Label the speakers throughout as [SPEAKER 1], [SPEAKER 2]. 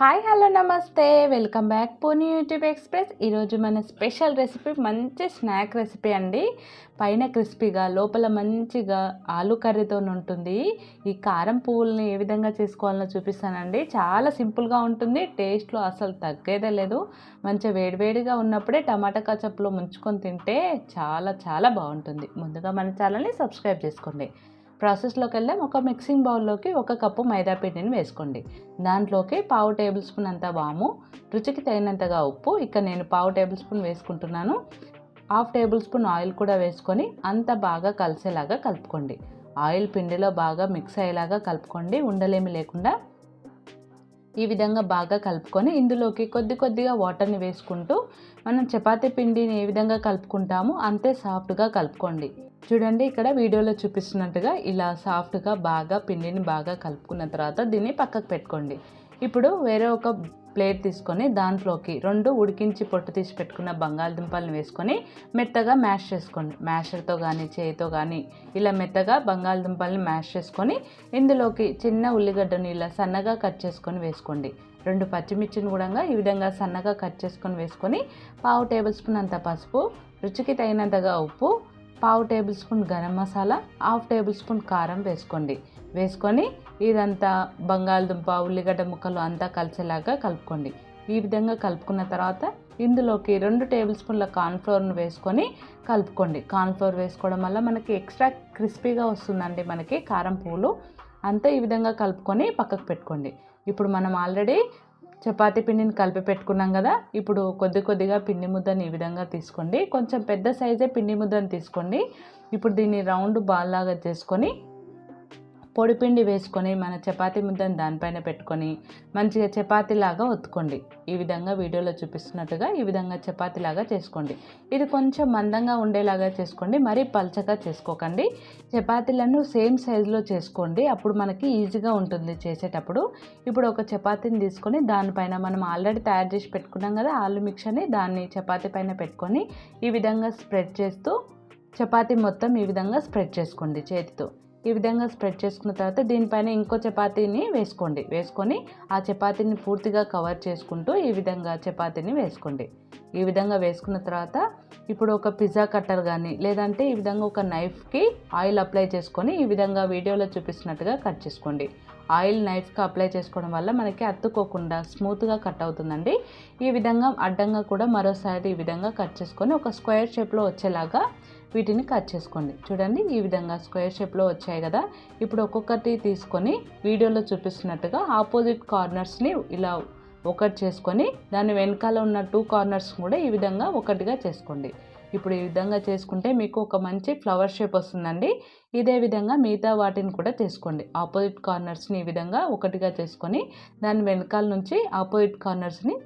[SPEAKER 1] Hi hello నమస్తే. Welcome back పోనీ YouTube express ఈరోజు మన స్పెషల్ రెసిపీ మంచి స్నాక్ రెసిపీ అండి. పైన క్రిస్పీగా లోపల మంచిగా ఆలు కర్రీతో ఉంటుంది. ఈ కారం పువ్వుల్ని ఏ విధంగా చేసుకోవాలో చూపిస్తానండి. చాలా సింపుల్గా ఉంటుంది. టేస్ట్లో అసలు తగ్గేదే లేదు. మంచిగా వేడివేడిగా ఉన్నప్పుడే టమాటా కచప్లో ముంచుకొని తింటే చాలా చాలా బాగుంటుంది. ముందుగా మన ఛానల్ని సబ్స్క్రైబ్ చేసుకోండి. ప్రాసెస్లోకి వెళ్ళాం ఒక మిక్సింగ్ బౌల్లోకి ఒక కప్పు మైదా పిండిని వేసుకోండి. దాంట్లోకి పావు టేబుల్ స్పూన్ అంత వాము రుచికి తగినంతగా ఉప్పు ఇక్కడ నేను పావు టేబుల్ స్పూన్ వేసుకుంటున్నాను. హాఫ్ టేబుల్ స్పూన్ ఆయిల్ కూడా వేసుకొని అంత బాగా కలిసేలాగా కలుపుకోండి. ఆయిల్ పిండిలో బాగా మిక్స్ అయ్యేలాగా కలుపుకోండి ఉండలేమి లేకుండా. ఈ విధంగా బాగా కలుపుకొని ఇందులోకి కొద్ది కొద్దిగా వాటర్ని వేసుకుంటూ మనం చపాతీ పిండిని ఏ విధంగా కలుపుకుంటామో అంతే సాఫ్ట్గా కలుపుకోండి. చూడండి ఇక్కడ వీడియోలో చూపిస్తున్నట్టుగా ఇలా సాఫ్ట్గా బాగా పిండిని బాగా కలుపుకున్న తర్వాత దీన్ని పక్కకు పెట్టుకోండి. ఇప్పుడు వేరే ఒక ప్లేట్ తీసుకొని దాంట్లోకి రెండు ఉడికించి పొట్టు తీసి పెట్టుకున్న బంగాళదుంపలను వేసుకొని మెత్తగా మ్యాష్ చేసుకోండి. మ్యాషర్తో కానీ చేయితో కానీ ఇలా మెత్తగా బంగాళదుంపల్ని మ్యాష్ చేసుకొని ఇందులోకి చిన్న ఉల్లిగడ్డను ఇలా సన్నగా కట్ చేసుకొని వేసుకోండి. రెండు పచ్చిమిర్చిని కూడా ఈ విధంగా సన్నగా కట్ చేసుకొని వేసుకొని పావు టేబుల్ స్పూన్ అంత పసుపు రుచికి తగినంతగా ఉప్పు పావు tablespoon garam masala half tablespoon కారం వేసుకోండి. వేసుకొని ఇదంతా బంగాళదుంప ఉల్లిగడ్డ ముక్కలు అంతా కలిసేలాగా కలుపుకోండి. ఈ విధంగా కలుపుకున్న తర్వాత ఇందులోకి రెండు టేబుల్ స్పూన్ల కార్న్ఫ్లోర్ను వేసుకొని కలుపుకోండి. కార్న్ఫ్లోర్ వేసుకోవడం వల్ల మనకి ఎక్స్ట్రా క్రిస్పీగా వస్తుందండి మనకి కారం పూలు అంతా ఈ విధంగా కలుపుకొని పక్కకు పెట్టుకోండి. ఇప్పుడు మనం ఆల్రెడీ చపాతీ పిండిని కలిపి పెట్టుకున్నాం కదా ఇప్పుడు కొద్ది కొద్దిగా పిండి ముద్దని ఈ విధంగా తీసుకోండి. కొంచెం పెద్ద సైజే పిండి ముద్దని తీసుకోండి. ఇప్పుడు దీన్ని రౌండ్ బాల్ లాగా చేసుకొని పొడిపిండి వేసుకొని మన చపాతీ ముద్దను దానిపైన పెట్టుకొని మంచిగా చపాతీలాగా ఒత్తుకోండి. ఈ విధంగా వీడియోలో చూపిస్తున్నట్టుగా ఈ విధంగా చపాతీలాగా చేసుకోండి. ఇది కొంచెం మందంగా ఉండేలాగా చేసుకోండి. మరీ పల్చగా చేసుకోకండి. చపాతీలను సేమ్ సైజులో చేసుకోండి. అప్పుడు మనకి ఈజీగా ఉంటుంది చేసేటప్పుడు. ఇప్పుడు ఒక చపాతీని తీసుకొని దానిపైన మనం ఆల్రెడీ తయారు చేసి పెట్టుకున్నాం కదా ఆలు మిక్స్ని దాన్ని చపాతీ పైన పెట్టుకొని ఈ విధంగా స్ప్రెడ్ చేస్తూ చపాతీ మొత్తం ఈ విధంగా స్ప్రెడ్ చేసుకోండి చేతితో. ఈ విధంగా స్ప్రెడ్ చేసుకున్న తర్వాత దీనిపైన ఇంకో చపాతీని వేసుకోండి. వేసుకొని ఆ చపాతీని పూర్తిగా కవర్ చేసుకుంటూ ఈ విధంగా చపాతీని వేసుకోండి. ఈ విధంగా వేసుకున్న తర్వాత ఇప్పుడు ఒక పిజ్జా కట్టర్ కానీ లేదంటే ఈ విధంగా ఒక నైఫ్కి ఆయిల్ అప్లై చేసుకొని ఈ విధంగా వీడియోలో చూపిస్తున్నట్టుగా కట్ చేసుకోండి. ఆయిల్ నైఫ్కి అప్లై చేసుకోవడం వల్ల మనకి అత్తుకోకుండా స్మూత్గా కట్ అవుతుందండి. ఈ విధంగా అడ్డంగా కూడా మరోసారి ఈ విధంగా కట్ చేసుకొని ఒక స్క్వేర్ షేప్లో వచ్చేలాగా వీటిని కట్ చేసుకోండి. చూడండి ఈ విధంగా స్క్వేర్ షేప్లో వచ్చాయి కదా. ఇప్పుడు ఒక్కొక్కటి తీసుకొని వీడియోలో చూపిస్తున్నట్టుగా ఆపోజిట్ కార్నర్స్ని ఇలా ఒకటి చేసుకొని దాని వెనకాల ఉన్న టూ కార్నర్స్ కూడా ఈ విధంగా ఒకటిగా చేసుకోండి. ఇప్పుడు ఈ విధంగా చేసుకుంటే మీకు ఒక మంచి ఫ్లవర్ షేప్ వస్తుందండి. ఇదే విధంగా మిగతా వాటిని కూడా చేసుకోండి. ఆపోజిట్ కార్నర్స్ని ఈ విధంగా ఒకటిగా చేసుకొని దాని వెనకాల నుంచి ఆపోజిట్ కార్నర్స్ని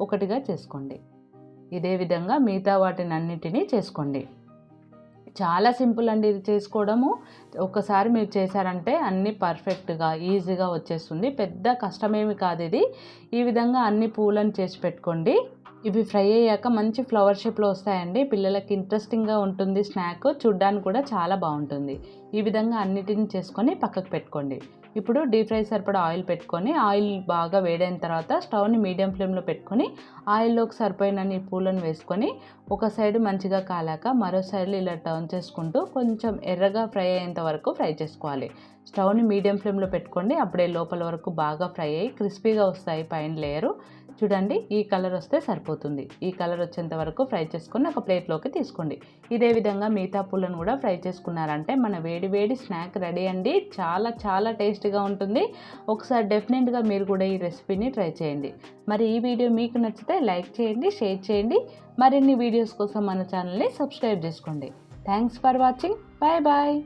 [SPEAKER 1] ఒకటిగా చేసుకోండి. ఇదే విధంగా మిగతా వాటిని అన్నిటినీ చేసుకోండి. చాలా సింపుల్ అండి ఇది చేసుకోవడము. ఒకసారి మీరు చేశారంటే అన్నీ పర్ఫెక్ట్గా ఈజీగా వచ్చేస్తుంది. పెద్ద కష్టమేమి కాదు ఇది. ఈ విధంగా అన్ని పూలను చేసి పెట్టుకోండి. ఇవి ఫ్రై అయ్యాక మంచి ఫ్లవర్ షేప్లో వస్తాయండి. పిల్లలకి ఇంట్రెస్టింగ్గా ఉంటుంది స్నాక్. చూడ్డానికి కూడా చాలా బాగుంటుంది. ఈ విధంగా అన్నిటిని చేసుకొని పక్కకు పెట్టుకోండి. ఇప్పుడు డీప్ ఫ్రై సరిపడా ఆయిల్ పెట్టుకొని ఆయిల్ బాగా వేడైన తర్వాత స్టవ్ని మీడియం ఫ్లేమ్లో పెట్టుకొని ఆయిల్లోకి సరిపోయినన్ని పూలను వేసుకొని ఒక సైడ్ మంచిగా కాలాక మరో సైడ్లో ఇలా టర్న్ చేసుకుంటూ కొంచెం ఎర్రగా ఫ్రై అయ్యేంత వరకు ఫ్రై చేసుకోవాలి. స్టవ్ని మీడియం ఫ్లేమ్లో పెట్టుకోండి అప్పుడే లోపల వరకు బాగా ఫ్రై అయ్యి క్రిస్పీగా వస్తాయి పైన లేయరు. చూడండి ఈ కలర్ వస్తే సరిపోతుంది. ఈ కలర్ వచ్చేంత వరకు ఫ్రై చేసుకుని ఒక ప్లేట్లోకి తీసుకోండి. ఇదే విధంగా మిగతా పూలను కూడా ఫ్రై చేసుకున్నారంటే మన వేడి వేడి స్నాక్ రెడీ అండి. చాలా చాలా టేస్ట్గా ఉంటుంది. ఒకసారి డెఫినెట్గా మీరు కూడా ఈ రెసిపీని ట్రై చేయండి. మరి ఈ వీడియో మీకు నచ్చితే లైక్ చేయండి షేర్ చేయండి. మరిన్ని వీడియోస్ కోసం మన ఛానల్ని సబ్స్క్రైబ్ చేసుకోండి. Thanks for watching. Bye bye.